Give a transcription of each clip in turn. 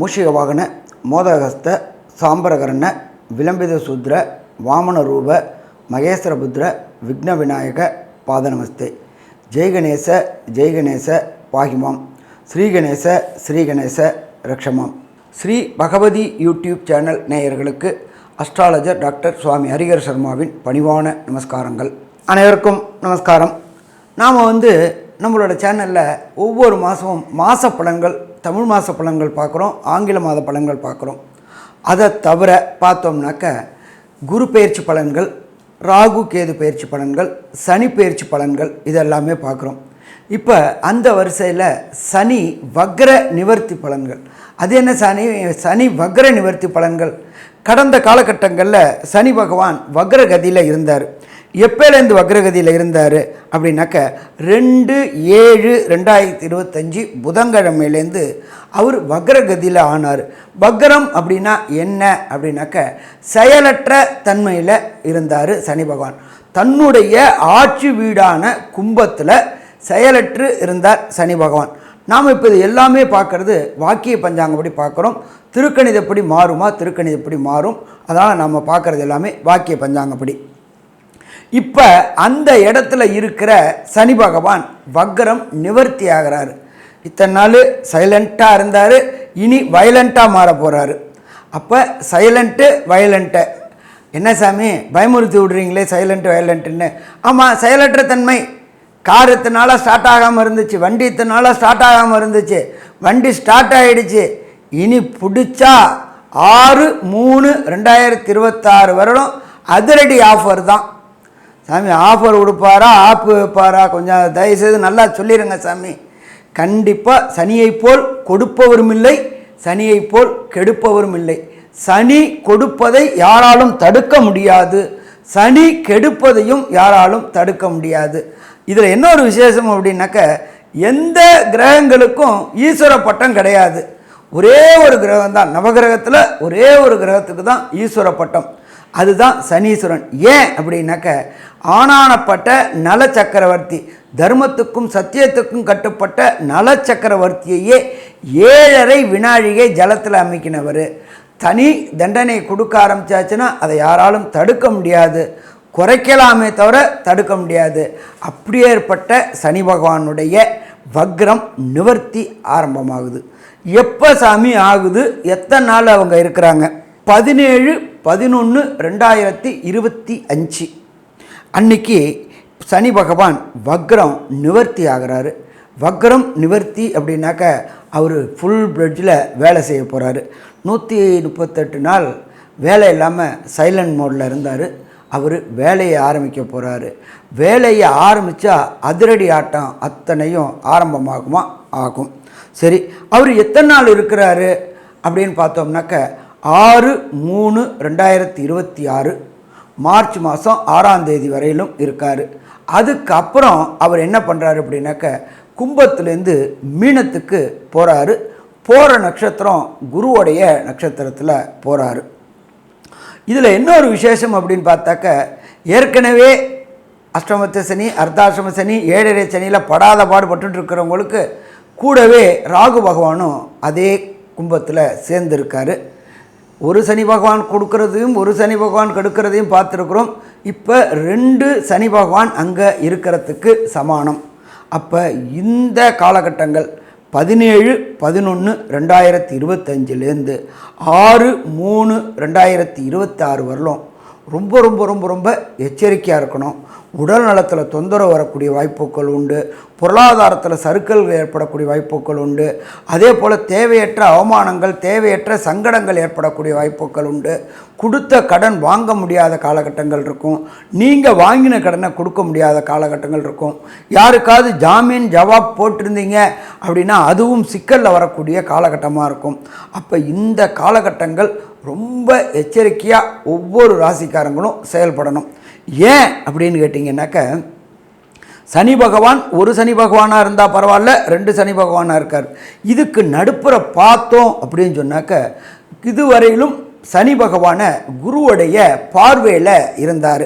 மூஷிக வாகன மோதகஸ்த சாம்பரகரண விளம்பித சூத்ர வாமன ரூப மகேஸ்வரபுத்ர விக்ன விநாயக பாதநமஸ்தே ஜெய்கணேச ஜெய்கணேச பாகிமாம். ஸ்ரீகணேச ஸ்ரீகணேச ரக்ஷமாம். ஸ்ரீ பகவதி யூடியூப் சேனல் நேயர்களுக்கு அஸ்ட்ராலஜர் டாக்டர் சுவாமி ஹரிஹர் சர்மாவின் பணிவான நமஸ்காரங்கள். அனைவருக்கும் நமஸ்காரம். நாம் வந்து நம்மளோட சேனலில் ஒவ்வொரு மாதமும் மாத பலன்கள் தமிழ் மாத பலன்கள் பார்க்குறோம் ஆங்கில மாத பலன்கள் பார்க்குறோம். அதை தவிர பார்த்தோம்னாக்க குரு பயிற்சி பலன்கள் ராகு கேது பயிற்சி பலன்கள் சனி பயிற்சி பலன்கள் இதெல்லாமே பார்க்குறோம். இப்போ அந்த வரிசையில் சனி வக்ர நிவர்த்தி பலன்கள். அது என்ன சனி? சனி வக்ர நிவர்த்தி பலன்கள். கடந்த காலகட்டங்களில் சனி பகவான் வக்ரகதியில் இருந்தார். எப்போலேருந்து வக்ரகதியில் இருந்தார்? அப்படின்னாக்க ரெண்டு ஏழு ரெண்டாயிரத்தி இருபத்தஞ்சி புதன்கிழமையிலேருந்து அவர் வக்ரகதியில் ஆனார். வக்ரம் அப்படின்னா என்ன? அப்படின்னாக்க செயலற்ற தன்மையில் இருந்தார் சனி பகவான். தன்னுடைய ஆட்சி வீடான கும்பத்தில் செயலற்று இருந்தார் சனி பகவான். நாம் இப்போ இது எல்லாமே பார்க்குறது வாக்கிய பஞ்சாங்கப்படி பார்க்குறோம். திருக்கணிதப்படி மாறுமா? திருக்கணிதப்படி மாறும். அதனால் நம்ம பார்க்குறது எல்லாமே வாக்கிய பஞ்சாங்கப்படி இப்போ அந்த இடத்துல இருக்கிற சனி பகவான் வக்ரம் நிவர்த்தி ஆகிறாரு. இத்தனை நாள் சைலண்ட்டாக இருந்தார் இனி வயலண்ட்டாக மாற போகிறாரு அப்போ சைலண்ட்டு வயலண்ட்டு என்ன சாமி பயமுறுத்தி விடுறீங்களே சைலண்ட் வயலண்ட்டுன்னு ஆமாம் செயலற்ற தன்மை. கார் இத்தனை நாளாக ஸ்டார்ட் ஆகாமல் இருந்துச்சு வண்டி இத்தனை நாளாக ஸ்டார்ட் ஆகாமல் இருந்துச்சு வண்டி ஸ்டார்ட் ஆகிடுச்சு இனி பிடிச்சா ஆறு மூணு ரெண்டாயிரத்தி இருபத்தாறு வருடம் அதிரடி ஆஃபர் தான். சாமி ஆஃபர் கொடுப்பாரா ஆப்பு வைப்பாரா? கொஞ்சம் தயவுசெய்து நல்லா சொல்லிடுங்க சாமி. கண்டிப்பாக சனியை போல் கொடுப்பவரும் இல்லை சனியை போல் கெடுப்பவரும் இல்லை. சனி கொடுப்பதை யாராலும் தடுக்க முடியாது. சனி கெடுப்பதையும் யாராலும் தடுக்க முடியாது. இதில் என்ன ஒரு விசேஷம் அப்படின்னாக்க எந்த கிரகங்களுக்கும் ஈஸ்வர பட்டம் கிடையாது. ஒரே ஒரு கிரகம் தான் நவகிரகத்தில் ஒரே ஒரு கிரகத்துக்கு தான் ஈஸ்வர பட்டம். அதுதான் சனீஸ்வரன். ஏன் அப்படின்னாக்க ஆனானப்பட்ட நல சக்கரவர்த்தி தர்மத்துக்கும் சத்தியத்துக்கும் கட்டுப்பட்ட நல சக்கரவர்த்தியையே ஏழரை வினாழிகை ஜலத்தில் அமைக்கினவர். தனி தண்டனை கொடுக்க ஆரம்பிச்சாச்சுன்னா அதை யாராலும் தடுக்க முடியாது. குறைக்கலாமே தவிர தடுக்க முடியாது. அப்படியேற்பட்ட சனி பகவானுடைய வக்ரம் நிவர்த்தி ஆரம்பமாகுது. எப்போ சாமி ஆகுது? எத்தனை நாள் அவங்க இருக்கிறாங்க? பதினேழு பதினொன்று ரெண்டாயிரத்தி இருபத்தி அஞ்சு. அன்னைக்கு சனி பகவான் வக்ரம் நிவர்த்தி ஆகிறாரு. வக்ரம் நிவர்த்தி அப்படின்னாக்க அவர் ஃபுல் பிளட்ஜில் வேலை செய்ய போகிறாரு நூற்றி முப்பத்தெட்டு நாள் வேலை இல்லாமல் சைலண்ட் மோடில் இருந்தார். அவர் வேலையை ஆரம்பிக்க போகிறாரு வேலையை ஆரம்பித்தா அதிரடி ஆட்டம் அத்தனையும் ஆரம்பமாகுமா? ஆகும். சரி அவர் எத்தனை நாள் இருக்கிறாரு அப்படின்னு பார்த்தோம்னாக்க ஆறு மூணு ரெண்டாயிரத்தி இருபத்தி ஆறு மார்ச் மாதம் ஆறாம் தேதி வரையிலும் இருக்கார். அதுக்கப்புறம் அவர் என்ன பண்ணுறாரு அப்படின்னாக்க கும்பத்துலேருந்து மீனத்துக்கு போகிறாரு போகிற நட்சத்திரம் குருவோடைய நட்சத்திரத்தில் போகிறாரு இதில் இன்னொரு விசேஷம் அப்படின்னு பார்த்தாக்க ஏற்கனவே அஷ்டமத்த சனி அர்த்தாஷ்டம சனி ஏழரை சனியில் படாத பாடுபட்டு இருக்கிறவங்களுக்கு கூடவே ராகு பகவானும் அதே கும்பத்தில் சேர்ந்துருக்காரு. ஒரு சனி பகவான் கொடுக்கறதையும் ஒரு சனி பகவான் கெடுக்கிறதையும் பார்த்துருக்குறோம். இப்போ ரெண்டு சனி பகவான் அங்கே இருக்கிறதுக்கு சமானம். அப்போ இந்த காலகட்டங்கள் பதினேழு பதினொன்று ரெண்டாயிரத்தி இருபத்தஞ்சிலேருந்து ஆறு மூணு ரெண்டாயிரத்தி இருபத்தாறு வரலும் ரொம்ப ரொம்ப ரொம்ப ரொம்ப எச்சரிக்கையாக இருக்கணும். உடல் நலத்தில் தொந்தரவு வரக்கூடிய வாய்ப்புகள் உண்டு. பொருளாதாரத்தில் சறுக்கல்கள் ஏற்படக்கூடிய வாய்ப்புகள் உண்டு. அதே போல் தேவையற்ற அவமானங்கள் தேவையற்ற சங்கடங்கள் ஏற்படக்கூடிய வாய்ப்புகள் உண்டு. கொடுத்த கடன் வாங்க முடியாத காலகட்டங்கள் இருக்கும். நீங்கள் வாங்கின கடனை கொடுக்க முடியாத காலகட்டங்கள் இருக்கும். யாருக்காவது ஜாமீன் ஜவாப் போட்டிருந்தீங்க அப்படின்னா அதுவும் சிக்கலில் வரக்கூடிய காலகட்டமாக இருக்கும். அப்போ இந்த காலகட்டங்கள் ரொம்ப எச்சரிக்கையாக ஒவ்வொரு ராசிக்காரங்களும் செயல்படணும். ஏன் அப்படின்னு கேட்டிங்கன்னாக்க சனி பகவான் ஒரு சனி பகவானாக இருந்தால் பரவாயில்ல ரெண்டு சனி பகவானாக இருக்கார். இதுக்கு நடுப்புற பார்த்தோம் அப்படின்னு சொன்னாக்க இதுவரையிலும் சனி பகவானை குருவுடைய பார்வையில் இருந்தார்.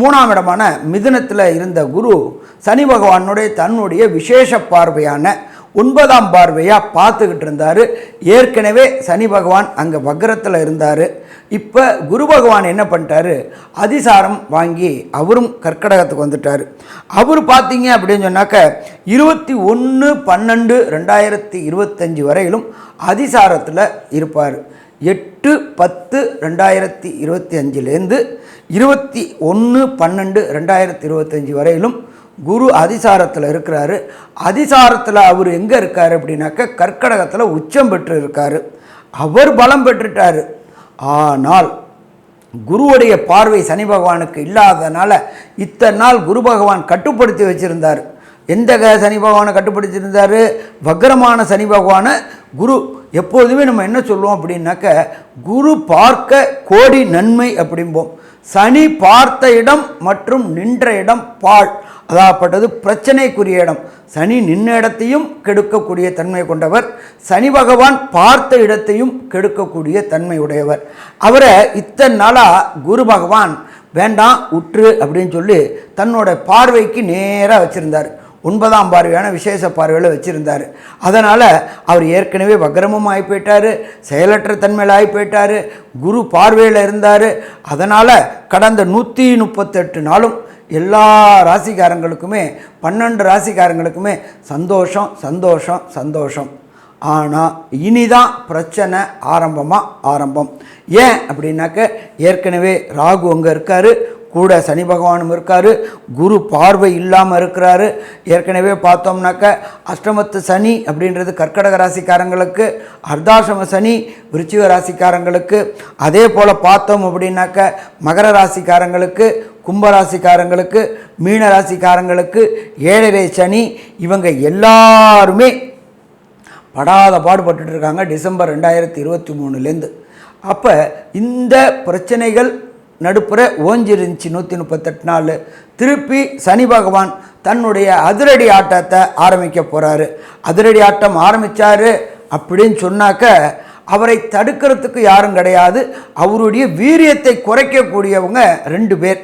மூணாம் இடமான மிதுனத்தில் இருந்த குரு சனி பகவானுடைய தன்னுடைய விசேஷ பார்வையான ஒன்பதாம் பார்வையாக பார்த்துக்கிட்டு இருந்தார். ஏற்கனவே சனி பகவான் அங்கே வக்ரத்தில் இருந்தார். இப்போ குரு பகவான் என்ன பண்ணிட்டாரு? அதிசாரம் வாங்கி அவரும் கற்கடகத்துக்கு வந்துட்டார். அவர் பார்த்தீங்க அப்படின்னு சொன்னாக்க இருபத்தி ஒன்று பன்னெண்டு ரெண்டாயிரத்தி இருபத்தஞ்சி வரையிலும் அதிசாரத்தில் இருப்பார். எட்டு பத்து ரெண்டாயிரத்தி இருபத்தி அஞ்சுலேருந்து இருபத்தி ஒன்று பன்னெண்டு ரெண்டாயிரத்தி இருபத்தஞ்சி வரையிலும் குரு அதிசாரத்தில் இருக்கிறாரு. அதிசாரத்தில் அவர் எங்கே இருக்கார் அப்படின்னாக்க கற்கடகத்தில் உச்சம் பெற்று இருக்கார் அவர் பலம் பெற்றுட்டார். ஆனால் குருவுடைய பார்வை சனி பகவானுக்கு இல்லாதனால இத்தனை நாள் குரு பகவான் கட்டுப்படுத்தி வச்சிருந்தார். எந்த க- சனி பகவானை கட்டுப்படுத்தியிருந்தார் வக்ரமான சனி பகவானை குரு எப்போதுமே நம்ம என்ன சொல்லுவோம் அப்படின்னாக்க குரு பார்க்க கோடி நன்மை அப்படிம்போம். சனி பார்த்த இடம் மற்றும் நின்ற இடம் பால் அதாகப்பட்டது பிரச்சனைக்குரிய இடம். சனி நின்ற இடத்தையும் கெடுக்கக்கூடிய தன்மை கொண்டவர். சனி பகவான் பார்த்த இடத்தையும் கெடுக்கக்கூடிய தன்மை உடையவர். அவரை இத்தனை நாளாக குரு பகவான் வேண்டாம் உற்று அப்படின்னு சொல்லி தன்னோட பார்வைக்கு நேராக வச்சுருந்தார். ஒன்பதாம் பார்வையான விசேஷ பார்வையில் வச்சுருந்தார். அதனால் அவர் ஏற்கனவே வக்ரமும் ஆகி போயிட்டார் செயலற்ற தன்மையில் ஆகி போயிட்டார் குரு பார்வையில் இருந்தார். அதனால் கடந்த நூற்றி முப்பத்தெட்டு நாளும் எல்லா ராசிக்காரங்களுக்குமே பன்னெண்டு ராசிக்காரங்களுக்குமே சந்தோஷம் சந்தோஷம் சந்தோஷம். ஆனால் இனிதான் பிரச்சனை ஆரம்பமாக ஆரம்பம். ஏன் அப்படின்னாக்க ஏற்கனவே ராகு அங்கே இருக்கார் கூட சனி பகவானும் இருக்கார். குரு பார்வை இல்லாமல் இருக்கிறாரு. ஏற்கனவே பார்த்தோம்னாக்க அஷ்டமத்து சனி அப்படின்றது கர்க்கடக ராசிக்காரங்களுக்கு அர்த்தாசிரம சனி விருச்சிக ராசிக்காரங்களுக்கு அதே போல் பார்த்தோம் அப்படின்னாக்க மகர ராசிக்காரங்களுக்கு கும்ப ராசிக்காரங்களுக்கு மீன ராசிக்காரங்களுக்கு ஏழரை சனி இவங்க எல்லாருமே படாத பாடுபட்டுருக்காங்க இருக்காங்க. டிசம்பர் ரெண்டாயிரத்தி இருபத்தி மூணுலேருந்து அப்போ இந்த பிரச்சனைகள் நடுப்புற ஓஞ்சிருந்துச்சு நூற்றி முப்பத்தெட்டு நாள். திருப்பி சனி பகவான் தன்னுடைய அதிரடி ஆட்டத்தை ஆரம்பிக்க போகிறாரு அதிரடி ஆட்டம் ஆரம்பித்தார் அப்படின்னு சொன்னாக்க அவரை தடுக்கிறதுக்கு யாரும் கிடையாது. அவருடைய வீரியத்தை குறைக்கக்கூடியவங்க ரெண்டு பேர்.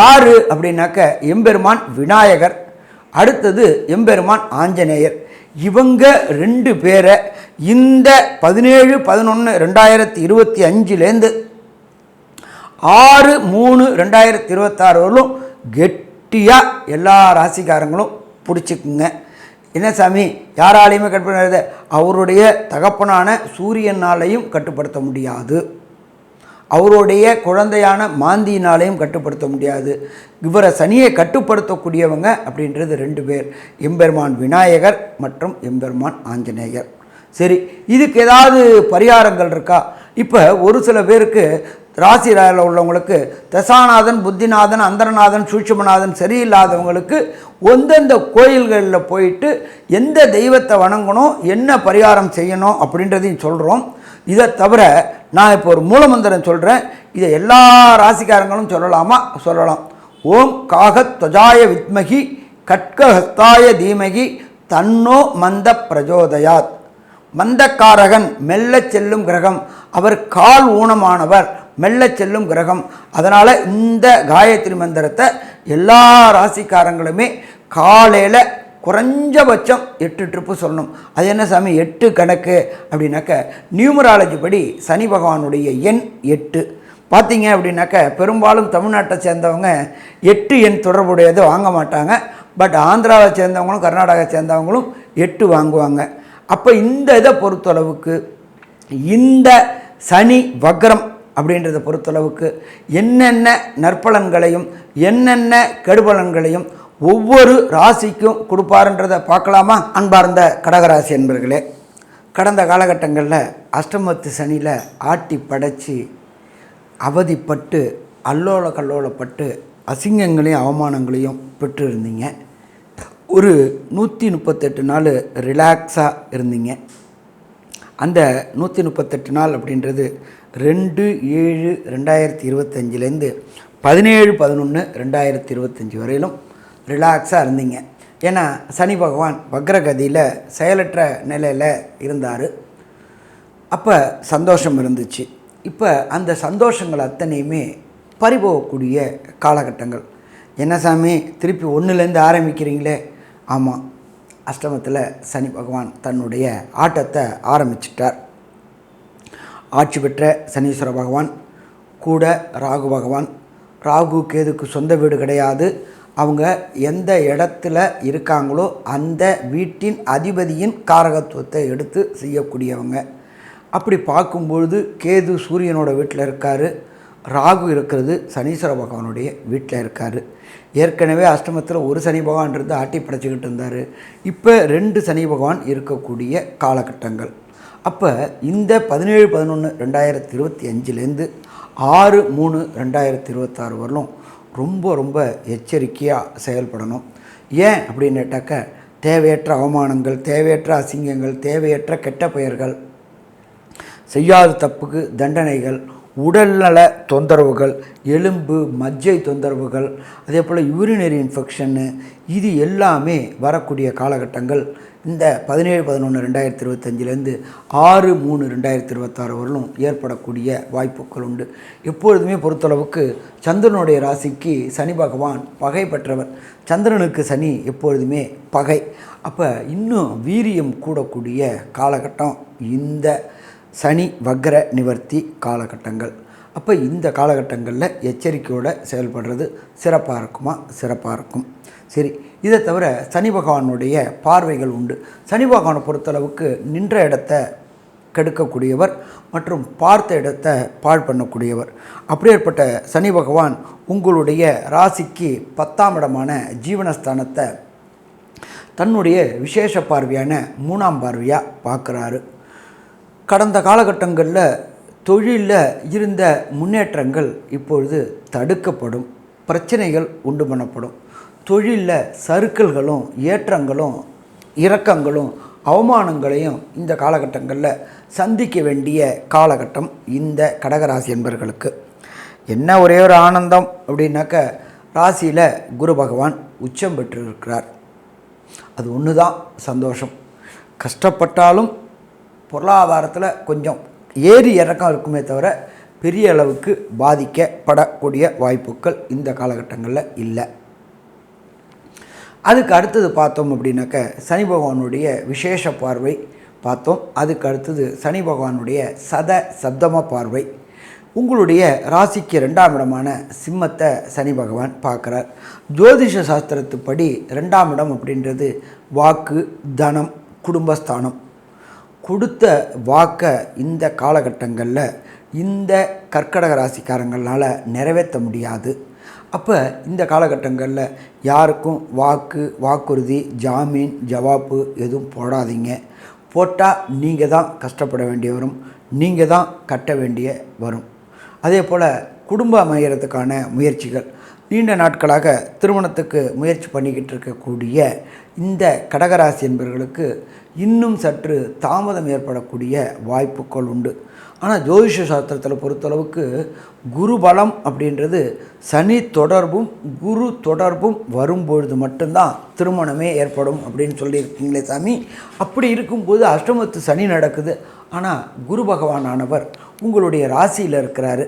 யார் அப்படின்னாக்க எம்பெருமான் விநாயகர். அடுத்தது எம்பெருமான் ஆஞ்சநேயர். இவங்க ரெண்டு பேரை இந்த பதினேழு பதினொன்று ரெண்டாயிரத்தி இருபத்தி அஞ்சுலேருந்து ஆறு மூணு ரெண்டாயிரத்தி இருபத்தாறு வரலும் கெட்டியாக எல்லா ராசிக்காரங்களும் பிடிச்சிக்குங்க. என்ன சாமி? யாராலையுமே கட்டுப்படுத்த அவருடைய தகப்பனான சூரியனாலையும் கட்டுப்படுத்த முடியாது. அவருடைய குழந்தையான மாந்தியினாலையும் கட்டுப்படுத்த முடியாது. இவரை சனியை கட்டுப்படுத்தக்கூடியவங்க அப்படின்றது ரெண்டு பேர். எம்பெருமான் விநாயகர் மற்றும் எம்பெருமான் ஆஞ்சநேயர். சரி இதுக்கு ஏதாவது பரிகாரங்கள் இருக்கா? இப்போ ஒரு சில பேருக்கு ராசி ராயில் உள்ளவங்களுக்கு தசாநாதன் புத்திநாதன் அந்தரநாதன் சூட்சமநாதன் சரியில்லாதவங்களுக்கு எந்தெந்த கோயில்களில் போயிட்டு எந்த தெய்வத்தை வணங்கணும் என்ன பரிகாரம் செய்யணும் அப்படின்றதையும் சொல்கிறோம் இதை தவிர நான் இப்போ ஒரு மூலமந்திரம் சொல்கிறேன் இதை எல்லா ராசிக்காரங்களும் சொல்லலாமா? சொல்லலாம். ஓம் காக துவஜாய வித்மகி கட்கஹஸ்தாய தீமகி தன்னோ மந்த பிரஜோதயாத். மந்தக்காரகன் மெல்ல செல்லும் கிரகம். அவர் கால் ஊனமானவர் மெல்ல செல்லும் கிரகம். அதனால் இந்த காயத்ரி மந்திரத்தை எல்லா ராசிக்காரங்களுமே காலையில் குறைஞ்சபட்சம் எட்டு ட்ரிப்பு சொல்லணும். அது என்ன சாமி? எட்டு கணக்கு. அப்படின்னாக்க நியூமராலஜி படி சனி பகவானுடைய எண் எட்டு. பார்த்தீங்க அப்படின்னாக்க பெரும்பாலும் தமிழ்நாட்டை சேர்ந்தவங்க எட்டு எண் தொடர்புடையது வாங்க மாட்டாங்க. பட் ஆந்திராவை சேர்ந்தவங்களும் கர்நாடகாவை சேர்ந்தவங்களும் எட்டு வாங்குவாங்க. அப்போ இந்த இதை பொறுத்தளவுக்கு இந்த சனி வக்ரம் அப்படின்றத பொறுத்தளவுக்கு என்னென்ன நற்பலன்களையும் என்னென்ன கெடுபலன்களையும் ஒவ்வொரு ராசிக்கும் கொடுப்பாருன்றதை பார்க்கலாமா? அன்பார்ந்த கடகராசி என்பர்களே கடந்த காலகட்டங்களில் அஷ்டமத்து சனியில் ஆட்டி படைச்சி அவதிப்பட்டு அல்லோல கல்லோலப்பட்டு அசிங்கங்களையும் அவமானங்களையும் பெற்றிருந்தீங்க. ஒரு நூற்றி முப்பத்தெட்டு நாள் ரிலாக்ஸாக இருந்தீங்க. அந்த நூற்றி முப்பத்தெட்டு நாள் அப்படின்றது ரெண்டு ஏழு ரெண்டாயிரத்தி இருபத்தஞ்சிலேருந்து பதினேழு பதினொன்று ரெண்டாயிரத்தி இருபத்தஞ்சி வரையிலும் ரிலாக்ஸாக இருந்தீங்க. ஏன்னா சனி பகவான் வக்ரகதியில் செயலற்ற நிலையில் இருந்தார். அப்போ சந்தோஷம் இருந்துச்சு. இப்போ அந்த சந்தோஷங்கள் அத்தனையுமே பறிபோகக்கூடிய காலகட்டங்கள். என்ன சாமி திருப்பி ஒன்றுலேருந்து ஆரம்பிக்கிறீங்களே? ஆமாம் அஷ்டமத்தில் சனி பகவான் தன்னுடைய ஆட்டத்தை ஆரம்பிச்சிட்டார். ஆட்சி பெற்ற சனீஸ்வர பகவான் கூட ராகு பகவான் ராகு கேதுக்கு சொந்த வீடு கிடையாது. அவங்க எந்த இடத்துல இருக்காங்களோ அந்த வீட்டின் அதிபதியின் காரகத்துவத்தை எடுத்து செய்யக்கூடியவங்க. அப்படி பார்க்கும்பொழுது கேது சூரியனோட வீட்டில் இருக்கார். ராகு இருக்கிறது சனீஸ்வர பகவானுடைய வீட்டில் இருக்கார். ஏற்கனவே அஷ்டமத்தில் ஒரு சனி பகவான் இருந்து ஆட்டி படைச்சிக்கிட்டு இருந்தார். இப்போ ரெண்டு சனி பகவான் இருக்கக்கூடிய காலகட்டங்கள். அப்போ இந்த பதினேழு பதினொன்று ரெண்டாயிரத்தி இருபத்தி அஞ்சுலேருந்து ஆறு மூணு ரெண்டாயிரத்தி இருபத்தாறு வரலும் ரொம்ப ரொம்ப எச்சரிக்கையாக செயல்படணும். ஏன் அப்படின்னுட்டாக்க தேவையற்ற அவமானங்கள் தேவையற்ற அசிங்கங்கள் தேவையற்ற கெட்ட பெயர்கள் செய்யாத தப்புக்கு தண்டனைகள் உடல்நல தொந்தரவுகள் எலும்பு மஜ்ஜை தொந்தரவுகள் அதே போல் யூரினரி இன்ஃபெக்ஷன்னு இது எல்லாமே வரக்கூடிய காலகட்டங்கள். இந்த பதினேழு பதினொன்று ரெண்டாயிரத்தி இருபத்தஞ்சிலேருந்து ஆறு மூணு ரெண்டாயிரத்தி இருபத்தாறு வரலும் ஏற்படக்கூடிய வாய்ப்புகள் உண்டு. எப்பொழுதுமே பொறுத்தளவுக்கு சந்திரனுடைய ராசிக்கு சனி பகவான் பகை பெற்றவர். சந்திரனுக்கு சனி எப்பொழுதுமே பகை. அப்போ இன்னும் வீரியம் கூடக்கூடிய காலகட்டம் இந்த சனி வக்ர நிவர்த்தி காலகட்டங்கள். அப்போ இந்த காலகட்டங்களில் எச்சரிக்கையோடு செயல்படுறது சிறப்பாக இருக்குமா? சிறப்பாக இருக்கும். சரி இதை தவிர சனி பகவானுடைய பார்வைகள் உண்டு. சனி பகவானை பொறுத்தளவுக்கு நின்ற இடத்த கெடுக்கக்கூடியவர் மற்றும் பார்த்த இடத்தை பாழ் பண்ணக்கூடியவர். அப்படியேற்பட்ட சனி பகவான் உங்களுடைய ராசிக்கு பத்தாம் இடமான ஜீவனஸ்தானத்தை தன்னுடைய விசேஷ பார்வையான மூணாம் பார்வையாக பார்க்குறாரு. கடந்த காலகட்டங்களில் தொழிலில் இருந்த முன்னேற்றங்கள் இப்பொழுது தடுக்கப்படும். பிரச்சனைகள் உண்டு பண்ணப்படும். தொழிலில் சறுக்கல்களும் ஏற்றங்களும் இறக்கங்களும் அவமானங்களையும் இந்த காலகட்டங்களில் சந்திக்க வேண்டிய காலகட்டம் இந்த கடகராசி என்பர்களுக்கு. என்ன ஒரே ஒரு ஆனந்தம் அப்படின்னாக்க ராசியில் குரு பகவான் உச்சம் பெற்றிருக்கிறார். அது ஒன்று தான் சந்தோஷம். கஷ்டப்பட்டாலும் பொருளாதாரத்தில் கொஞ்சம் ஏறி இறக்கம் இருக்குமே தவிர பெரிய அளவுக்கு பாதிக்கப்படக்கூடிய வாய்ப்புகள் இந்த காலகட்டங்களில் இல்லை. அதுக்கு அடுத்தது பார்த்தோம் அப்படின்னாக்க சனி பகவானுடைய விசேஷ பார்வை பார்த்தோம். அதுக்கு அடுத்தது சனி பகவானுடைய சத சப்தம பார்வை. உங்களுடைய ராசிக்கு ரெண்டாம் இடமான சிம்மத்தை சனி பகவான் பார்க்குறார். ஜோதிஷ சாஸ்திரத்துப்படி ரெண்டாம் இடம் அப்படின்றது வாக்கு தனம் குடும்பஸ்தானம். கொடுத்த வாக்கை இந்த காலகட்டங்களில் இந்த கர்க்கடக ராசிக்காரங்களால் நிறைவேற்ற முடியாது. அப்போ இந்த காலகட்டங்களில் யாருக்கும் வாக்கு வாக்குறுதி ஜாமீன் ஜவாப்பு எதுவும் போடாதீங்க. போட்டால் நீங்கள் தான் கஷ்டப்பட வேண்டிய வரும். நீங்கள் தான் கட்ட வேண்டிய வரும். அதே போல் குடும்ப அமைகிறதுக்கான முயற்சிகள் நீண்ட நாட்களாக திருமணத்துக்கு முயற்சி பண்ணிக்கிட்டு இருக்கக்கூடிய இந்த கடகராசி என்பவர்களுக்கு இன்னும் சற்று தாமதம் ஏற்படக்கூடிய வாய்ப்புகள் உண்டு. ஆனால் ஜோதிஷ சாஸ்திரத்தில் பொறுத்தளவுக்கு குரு பலம் அப்படின்றது சனி தொடர்பும் குரு தொடர்பும் வரும்பொழுது மட்டும்தான் திருமணமே ஏற்படும் அப்படின்னு சொல்லியிருக்கீங்களே சாமி. அப்படி இருக்கும்போது அஷ்டமத்து சனி நடக்குது. ஆனால் குரு பகவானானவர் உங்களுடைய ராசியில் இருக்கிறாரு.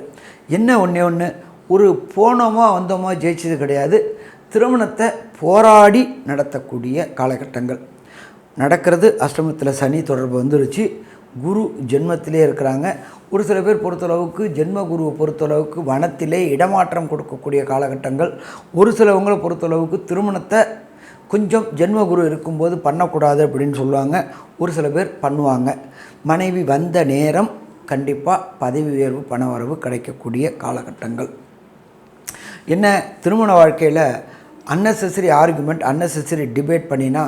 என்ன ஒன்றே ஒன்று ஒரு போனோமா வந்தோமா ஜெயிச்சது கிடையாது. திருமணத்தை போராடி நடத்தக்கூடிய காலகட்டங்கள். நடக்கிறது அஷ்டமத்தில் சனி தொடர்பு வந்துருச்சு. குரு ஜென்மத்திலே இருக்கிறாங்க. ஒரு சில பேர் பொறுத்தளவுக்கு ஜென்ம குருவை பொறுத்தளவுக்கு வனத்திலே இடமாற்றம் கொடுக்கக்கூடிய காலகட்டங்கள். ஒரு சிலவங்களை பொறுத்தளவுக்கு திருமணத்தை கொஞ்சம் ஜென்ம குரு இருக்கும்போது பண்ணக்கூடாது அப்படின்னு சொல்லுவாங்க. ஒரு சில பேர் பண்ணுவாங்க. மனைவி வந்த நேரம் கண்டிப்பாக பதவி உயர்வு பண வரவு கிடைக்கக்கூடிய காலகட்டங்கள். என்ன திருமண வாழ்க்கையில் அன்னெசரி ஆர்குமெண்ட் அன்னெசரி டிபேட் பண்ணினா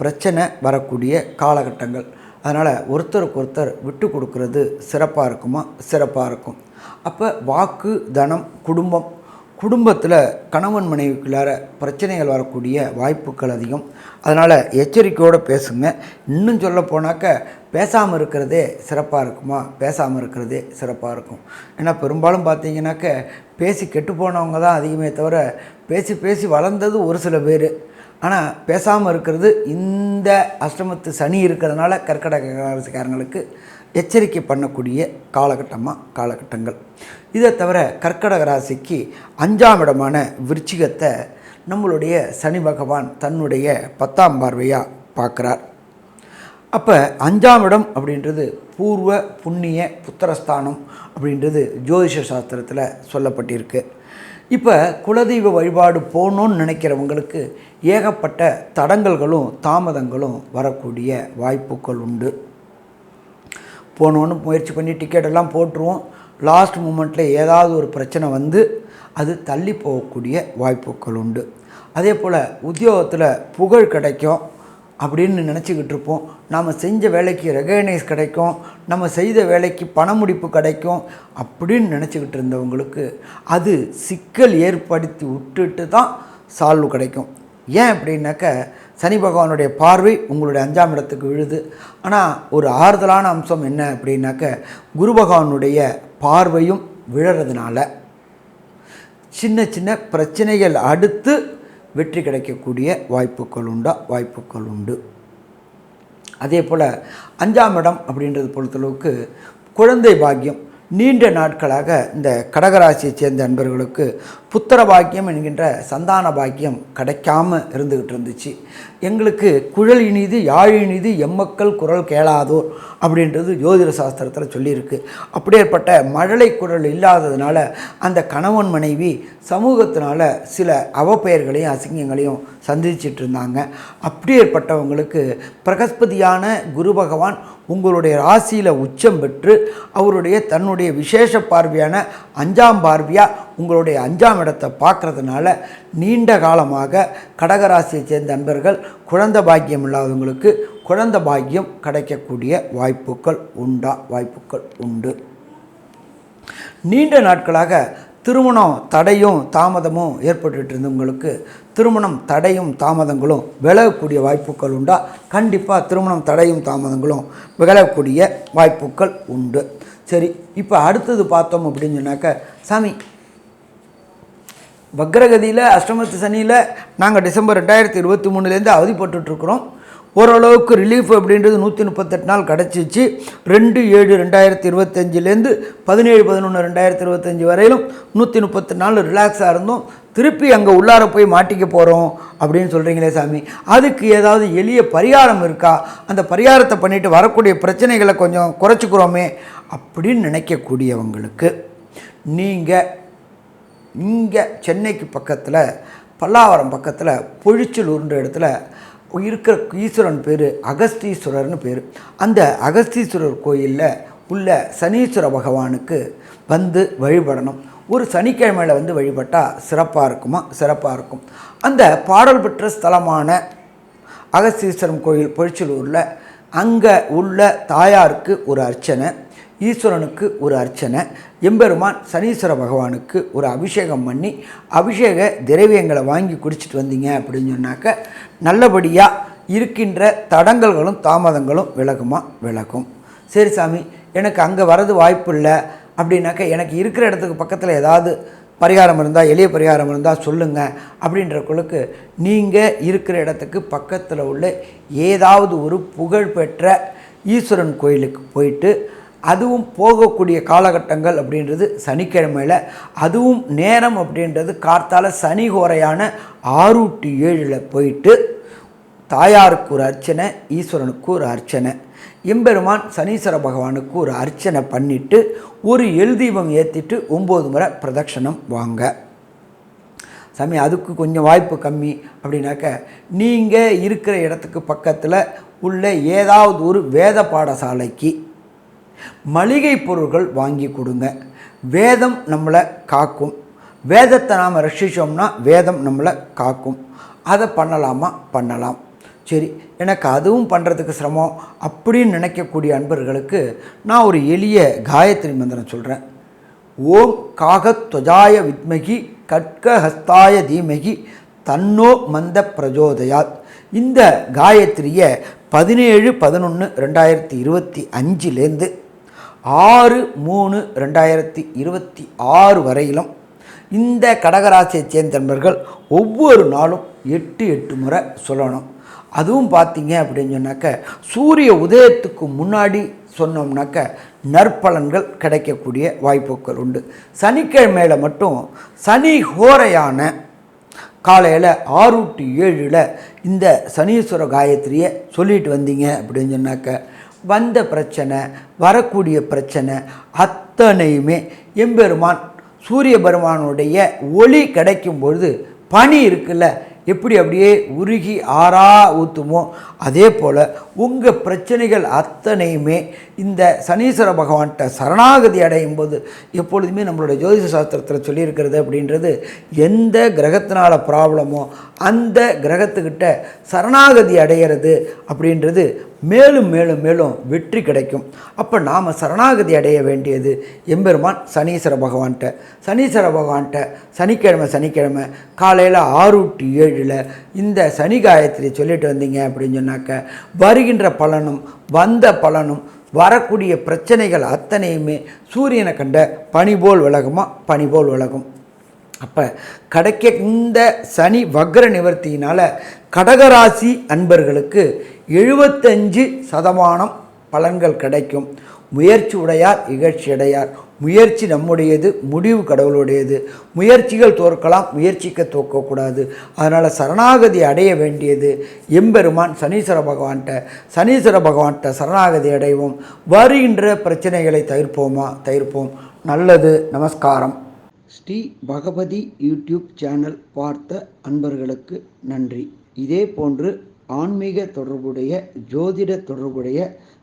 பிரச்சனை வரக்கூடிய காலகட்டங்கள். அதனால் ஒருத்தருக்கு ஒருத்தர் விட்டு கொடுக்கறது சிறப்பாக இருக்குமா? சிறப்பாக இருக்கும். அப்போ வாக்கு தனம் குடும்பம் குடும்பத்தில் கணவன் மனைவிக்குள்ளார பிரச்சனைகள் வரக்கூடிய வாய்ப்புகள் அதிகம். அதனால் எச்சரிக்கையோடு பேசுங்க. இன்னும் சொல்ல போனாக்க பேசாமல் இருக்கிறதே சிறப்பாக இருக்குமா? பேசாமல் இருக்கிறதே சிறப்பாக இருக்கும். ஏன்னா பெரும்பாலும் பார்த்தீங்கன்னாக்க பேசி கெட்டு போனவங்க தான் அதிகமே தவிர பேசி பேசி வளர்ந்தது ஒரு சில பேர். ஆனால் பேசாமல் இருக்கிறது இந்த அஷ்டமத்து சனி இருக்கிறதுனால கர்க்கடக ராசிக்காரங்களுக்கு எச்சரிக்கை பண்ணக்கூடிய காலகட்டமாக காலகட்டங்கள். இதை தவிர கர்க்கடக ராசிக்கு அஞ்சாம் இடமான விருச்சிகத்தை நம்மளுடைய சனி பகவான் தன்னுடைய பத்தாம் பார்வையாக பார்க்குறார். அப்போ அஞ்சாம் இடம் அப்படின்றது பூர்வ புண்ணிய புத்திரஸ்தானம் அப்படின்றது ஜோதிஷ சாஸ்திரத்தில் சொல்லப்பட்டிருக்கு. இப்போ குலதெய்வ வழிபாடு போகணுன்னு நினைக்கிறவங்களுக்கு ஏகப்பட்ட தடங்கல்களும் தாமதங்களும் வரக்கூடிய வாய்ப்புகள் உண்டு. போகணுன்னு முயற்சி பண்ணி டிக்கெட் எல்லாம் போட்டுருவோம். லாஸ்ட் மூமெண்ட்டில் ஏதாவது ஒரு பிரச்சனை வந்து அது தள்ளி போகக்கூடிய வாய்ப்புகள் உண்டு. அதே போல் உத்தியோகத்தில் புகழ் கிடைக்கும் அப்படின்னு நினச்சிக்கிட்டு இருப்போம். நாம் செஞ்ச வேலைக்கு ரெகனைஸ் கிடைக்கும். நம்ம செய்த வேலைக்கு பண முடிப்பு கிடைக்கும் அப்படின்னு நினச்சிக்கிட்டு இருந்தவங்களுக்கு அது சிக்கல் ஏற்படுத்தி விட்டுட்டு தான் சால்வ் கிடைக்கும். ஏன் அப்படின்னாக்க சனி பகவானுடைய பார்வை உங்களுடைய அஞ்சாம் இடத்துக்கு விழுது. ஆனால் ஒரு ஆறுதலான அம்சம் என்ன அப்படின்னாக்க குரு பகவானுடைய பார்வையும் விழறதுனால சின்ன சின்ன பிரச்சனைகள் அடுத்து வெற்றி கிடைக்கக்கூடிய வாய்ப்புகள் உண்டா? வாய்ப்புகள் உண்டு. அதே போல் அஞ்சாம் இடம் அப்படின்றது பொறுத்தளவுக்கு குழந்தை பாக்கியம் நீண்ட நாட்களாக இந்த கடகராசியை சேர்ந்த அன்பர்களுக்கு புத்திர பாக்கியம் என்கின்ற சந்தான பாக்கியம் கிடைக்காம இருந்துக்கிட்டு இருந்துச்சு. எங்களுக்கு குழல் இனிது யாழ் இனிது எம்மக்கள் குரல் கேளாதோர் அப்படின்றது ஜோதிட சாஸ்திரத்தில் சொல்லியிருக்கு. அப்படியேற்பட்ட மழலை குரல் இல்லாததுனால அந்த கணவன் மனைவி சமூகத்தினால சில அவப்பெயர்களையும் அசிங்கங்களையும் சந்திச்சிட்டு இருந்தாங்க அப்படியேற்பட்டவங்களுக்கு பிரகஸ்பதியான குரு பகவான் உங்களுடைய ராசியில் உச்சம் பெற்று அவருடைய தன்னுடைய விசேஷ பார்வையான அஞ்சாம் பார்வையாக உங்களுடைய அஞ்சாம் இடத்தை பார்க்கறதுனால நீண்ட காலமாக கடகராசியை சேர்ந்த நண்பர்கள் குழந்த பாக்கியம் இல்லாதவங்களுக்கு குழந்தை பாக்கியம் கிடைக்கக்கூடிய வாய்ப்புகள் உண்டா? வாய்ப்புகள் உண்டு. நீண்ட நாட்களாக திருமணம் தடையும் தாமதமும் ஏற்பட்டு இருந்தவங்களுக்கு திருமணம் தடையும் தாமதங்களும் விலகக்கூடிய வாய்ப்புகள் உண்டா? கண்டிப்பாக திருமணம் தடையும் தாமதங்களும் விலகக்கூடிய வாய்ப்புகள் உண்டு. சரி இப்போ அடுத்தது பார்த்தோம் அப்படின்னு சொன்னாக்க சாமி வக்ரகதியில் அஷ்டமத்து சனியில் நாங்கள் டிசம்பர் ரெண்டாயிரத்தி இருபத்தி மூணுலேருந்து அவதிப்பட்டுருக்குறோம் ஓரளவுக்கு ரிலீஃப் அப்படின்றது நூற்றி முப்பத்தெட்டு நாள் கிடச்சிச்சு. ரெண்டு ஏழு ரெண்டாயிரத்தி இருபத்தஞ்சிலேருந்து பதினேழு பதினொன்று ரெண்டாயிரத்தி இருபத்தஞ்சி வரையிலும் நூற்றி முப்பத்தி நாள் ரிலாக்ஸாக இருந்தோம். திருப்பி அங்கே உள்ளார போய் மாட்டிக்க போகிறோம் அப்படின்னு சொல்கிறீங்களே சாமி. அதுக்கு ஏதாவது எளிய பரிகாரம் இருக்கா? அந்த பரிகாரத்தை பண்ணிவிட்டு வரக்கூடிய பிரச்சனைகளை கொஞ்சம் குறைச்சிக்கிறோமே அப்படின்னு நினைக்கக்கூடியவங்களுக்கு நீங்கள் இங்கே சென்னைக்கு பக்கத்தில் பல்லாவரம் பக்கத்தில் பொழிச்சலூர்ன்ற இடத்துல இருக்கிற ஈஸ்வரன் பேர் அகஸ்தீஸ்வரர்னு பேர். அந்த அகஸ்தீஸ்வரர் கோயிலில் உள்ள சனீஸ்வர பகவானுக்கு வந்து வழிபடணும். ஒரு சனிக்கிழமையில் வந்து வழிபட்டால் சிறப்பாக இருக்குமா? சிறப்பாக இருக்கும். அந்த பாடல் பெற்ற ஸ்தலமான அகஸ்தீஸ்வரம் கோயில் பொழிச்சலூரில் அங்கே உள்ள தாயாருக்கு ஒரு அர்ச்சனை. ஈஸ்வரனுக்கு ஒரு அர்ச்சனை எம்பெருமான் சனீஸ்வர பகவானுக்கு ஒரு அபிஷேகம் பண்ணி அபிஷேக திரவியங்களை வாங்கி குடிச்சிட்டு வந்தீங்க அப்படின்னு சொன்னாக்க நல்லபடியாக இருக்கின்ற தடங்கல்களும் தாமதங்களும் விலகுமா? விலகும். சரி சாமி எனக்கு அங்கே வரது வாய்ப்பு இல்லை அப்படின்னாக்க எனக்கு இருக்கிற இடத்துக்கு பக்கத்தில் ஏதாவது பரிகாரம் இருந்தால் எளிய பரிகாரம் இருந்தால் சொல்லுங்கள் அப்படின்றக்குள்ளுக்கு நீங்கள் இருக்கிற இடத்துக்கு பக்கத்தில் உள்ள ஏதாவது ஒரு புகழ்பெற்ற ஈஸ்வரன் கோயிலுக்கு போயிட்டு அதுவும் போகக்கூடிய காலகட்டங்கள் அப்படின்றது சனிக்கிழமையில். அதுவும் நேரம் அப்படின்றது கார்த்தால சனி கோரையான ஆறு டு ஏழில் போயிட்டு தாயாருக்கு ஒரு அர்ச்சனை ஈஸ்வரனுக்கு ஒரு அர்ச்சனை எம்பெருமான் சனீஸ்வர பகவானுக்கு ஒரு அர்ச்சனை பண்ணிவிட்டு ஒரு எழுதீபம் ஏற்றிட்டு ஒம்பது முறை பிரதட்சணம் வாங்க. சாமி அதுக்கு கொஞ்சம் வாய்ப்பு கம்மி அப்படின்னாக்க நீங்கள் இருக்கிற இடத்துக்கு பக்கத்தில் உள்ள ஏதாவது ஒரு வேத பாடசாலைக்கு மளிகை பொருட்கள் வாங்கி கொடுங்க. வேதம் நம்மளை காக்கும். வேதத்தை நாம் ரசித்தோம்னா வேதம் நம்மளை காக்கும். அதை பண்ணலாமா? பண்ணலாம். சரி எனக்கு அதுவும் பண்ணுறதுக்கு சிரமம் அப்படின்னு நினைக்கக்கூடிய அன்பர்களுக்கு நான் ஒரு எளிய காயத்ரி மந்திரம் சொல்கிறேன் ஓம் காகத்வஜாய வித்மகி கட்கஹஸ்தாய தீமகி தன்னோ மந்த பிரஜோதயாத். இந்த காயத்ரியை பதினேழு பதினொன்று ரெண்டாயிரத்தி இருபத்தி அஞ்சுலேருந்து ஆறு மூணு ரெண்டாயிரத்தி இருபத்தி ஆறு வரையிலும் இந்த கடகராசியைச் சேர்ந்த நண்பர்கள் ஒவ்வொரு நாளும் எட்டு எட்டு முறை சொல்லணும். அதுவும் பார்த்தீங்க அப்படின்னு சொன்னாக்க சூரிய உதயத்துக்கு முன்னாடி சொன்னோம்னாக்க நற்பலன்கள் கிடைக்கக்கூடிய வாய்ப்புகள் உண்டு. சனிக்கிழமையில் மட்டும் சனி ஹோரையான காலையில் ஆறு டு ஏழில் இந்த சனீஸ்வர காயத்ரியை சொல்லிட்டு வந்தீங்க அப்படின்னு சொன்னாக்க வந்த பிரச்சனை வரக்கூடிய பிரச்சனை அத்தனையுமே எம்பெருமான் சூரிய பெருமானுடைய ஒளி கிடைக்கும் பொழுது பனி இருக்குல்ல எப்படி அப்படியே உருகி ஆறா ஊற்றுமோ அதே போல் உங்கள் பிரச்சனைகள் அத்தனையுமே இந்த சனீஸ்வர பகவான்கிட்ட சரணாகதி அடையும் போது எப்பொழுதுமே நம்மளுடைய ஜோதிஷ சாஸ்திரத்தில் சொல்லியிருக்கிறது அப்படின்றது எந்த கிரகத்தினால ப்ராப்ளமோ அந்த கிரகத்துக்கிட்ட சரணாகதி அடையிறது அப்படின்றது மேலும் மேலும் மேலும் வெற்றி கிடைக்கும். அப்போ நாம் சரணாகதி அடைய வேண்டியது எம்பெருமான் சனீஸ்வர பகவான்கிட்ட. சனீஸ்வர பகவான்கிட்ட சனிக்கிழமை சனிக்கிழமை காலையில் ஆறு டு ஏழில் இந்த சனி காயத்ரி சொல்லிட்டு வந்தீங்க அப்படின்னு சொன்னாக்க வருகின்ற பலனும் வந்த பலனும் வரக்கூடிய பிரச்சனைகள் அத்தனையுமே சூரியனை கண்ட பனி போல் விலகுமா? பனி போல் விலகும். அப்போ கிடைக்க இந்த சனி வக்ர நிவர்த்தியினால் கடகராசி அன்பர்களுக்கு எழுபத்தஞ்சு சதமானம் பலன்கள் கிடைக்கும். முயற்சி உடையார் இகழ்ச்சி அடையார். முயற்சி நம்முடையது முடிவு கடவுளுடையது. முயற்சிகள் தோற்கலாம் முயற்சிக்க தோற்கக்கூடாது அதனால் சரணாகதி அடைய வேண்டியது. எம்பெருமான் சனீஸ்வர பகவான்கிட்ட சனீஸ்வர பகவான்கிட்ட சரணாகதி அடைவோம். வருகின்ற பிரச்சனைகளை தவிர்ப்போமா? தவிர்ப்போம். நல்லது. நமஸ்காரம். ஸ்ரீ பகவதி யூடியூப் சேனல் பார்த்த அன்பர்களுக்கு நன்றி. இதே போன்று ஆன்மீக தொடர்புடைய ஜோதிட தொடர்புடைய